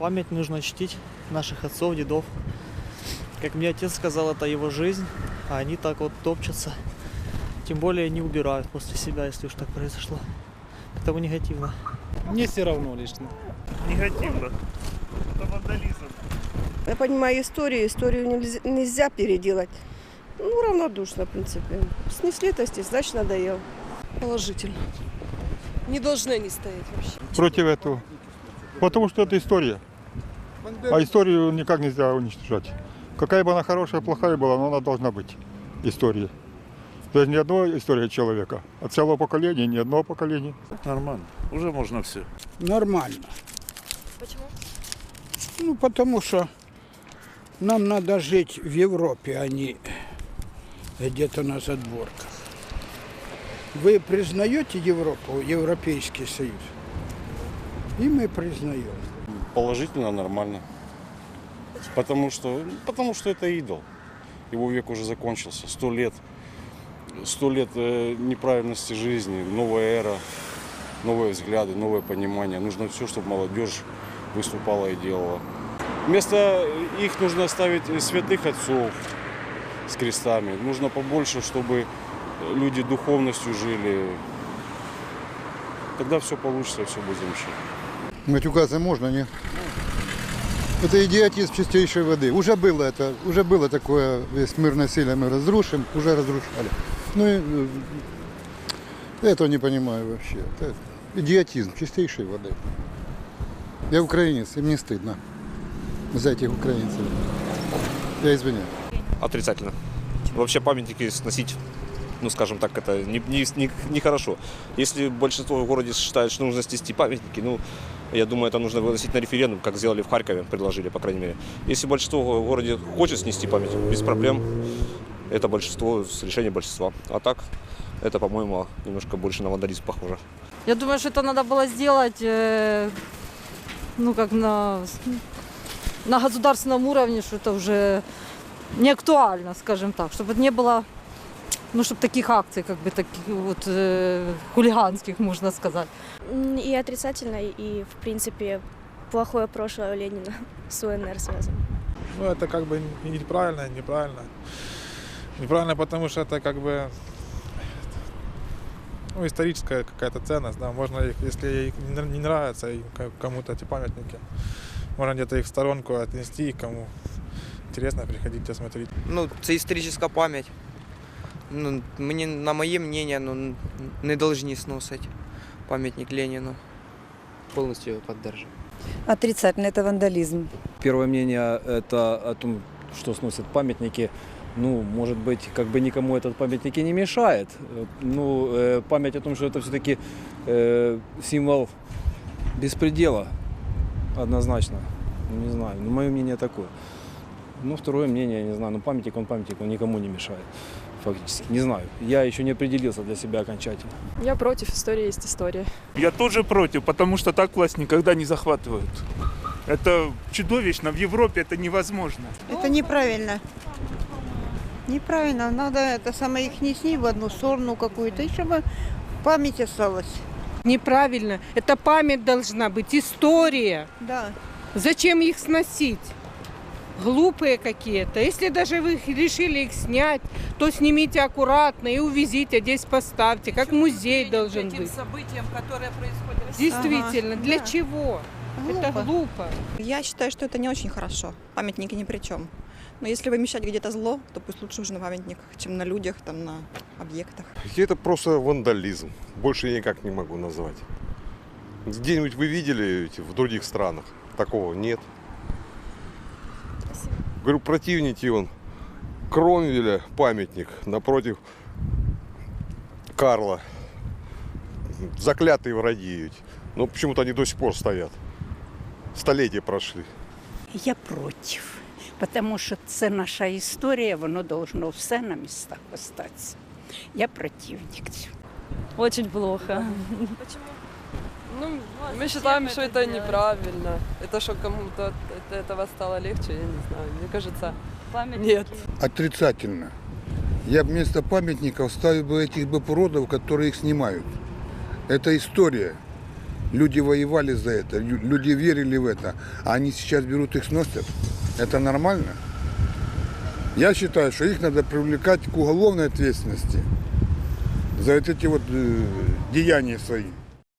Память нужно чтить наших отцов, дедов. Как мне отец сказал, это его жизнь, а они так вот топчутся. Тем более не убирают после себя, если уж так произошло. Поэтому негативно. Мне все равно лично. Негативно. Это вандализм. Я понимаю историю, историю нельзя, нельзя переделать. Ну, равнодушно, в принципе. Снесли тости, значит, надоел. Положительно. Не должны они стоять вообще. против этого. Потому что это история. А историю никак нельзя уничтожать. Какая бы она хорошая, плохая была, но она должна быть историей. Даже не одной история человека, а целого поколения, не одного поколения. Нормально. Уже можно все. Нормально. Почему? Ну, потому что нам надо жить в Европе, а не где-то на задворках. Вы признаете Европу, Европейский Союз? И мы признаем. Положительно, нормально. Потому что, потому что это идол. Его век уже закончился. Сто лет. Сто лет э, неправильности жизни, новая эра, новые взгляды, новое понимание. Нужно все, чтобы молодежь выступала и делала. Вместо их нужно ставить святых отцов с крестами. Нужно побольше, чтобы люди духовностью жили. Тогда все получится, все будет замечательно. Матюкаться можно, не? Это идиотизм чистейшей воды. Уже было это, уже было такое, весь мир насилия мы разрушим, уже разрушали. Ну и э, этого не понимаю вообще. Это идиотизм чистейшей воды. Я украинец, и мне стыдно за этих украинцев. Я извиняюсь. Отрицательно. Вообще памятники сносить, ну скажем так, это не, не, не, нехорошо. Если большинство в городе считает, что нужно снести памятники, ну, я думаю, это нужно выносить на референдум, как сделали в Харькове, предложили, по крайней мере. Если большинство в городе хочет снести памятник, без проблем, это большинство, с решения большинства. А так, это, по-моему, немножко больше на вандализм похоже. Я думаю, что это надо было сделать, э, ну, как на, на государственном уровне, что это уже не актуально, скажем так, чтобы не было, ну, чтобы таких акций, как бы таких вот э, хулиганских, можно сказать. И отрицательно, и, в принципе, плохое прошлое у Ленина с УНР связано. Ну, это как бы неправильно, неправильно. Неправильно, потому что это как бы ну, историческая какая-то ценность, да, можно их, если их не нравятся кому-то эти памятники, можно где-то их в сторонку отнести, и кому интересно, приходите смотреть. Ну, це історична пам'ять Ну, мені, на моє мнение, ну, не должны сносить пам'ятник Ленину. Повністю його підтримую. Отрицательно, это вандализм. Первое мнение это о том, что сносят памятники. Ну, может быть, как бы никому этот памятник и не мешает. Э, Ну, э, память о том, что это все-таки символ беспредела, однозначно. Ну, Не знаю, ну, мое мнение такое. Ну, второе мнение, я не знаю, ну, памятник, он памятник, он никому не мешает, фактически. Не знаю, я еще не определился для себя окончательно. Я против. История есть история. Я тоже против, потому что так власть никогда не захватывают. Это чудовищно. В Европе это невозможно. Это неправильно. Неправильно. Надо это самое их неси в одну сторону какую-то, и чтобы память осталась. Неправильно. Это память должна быть, история. Да. Зачем их сносить? Глупые какие-то. Если даже вы решили их снять, то снимите аккуратно и увезите, а здесь поставьте, как музей должен быть. событиям, которые происходят. Действительно, для да. чего? Это глупо. Я считаю, что это не очень хорошо. Памятники ни при чем. Но если вымещать где-то зло, то пусть лучше уже на памятниках, чем на людях, там, на объектах. Это просто вандализм. Больше я никак не могу назвать. Где-нибудь вы видели в других странах? Такого нет. Говорю, противники он. Кромвеля памятник напротив Карла. Заклятые враги ведь. Но почему-то они до сих пор стоят. Столетия прошли. Я против. Тому що це наша історія, воно должно все на містах остатися. Я противник цього. Очень плохо. Ну, мы считаем, что это неправильно. Это что, кому-то от этого стало легче, я не знаю. Мне кажется, нет. Отрицательно. Я вместо памятников ставил бы этих бы уродов, которые их снимают. Это история. Люди воевали за это, лю- люди верили в это, а они сейчас берут их сносят. Это нормально? Я считаю, что их надо привлекать к уголовной ответственности за вот эти вот э, деяния свои.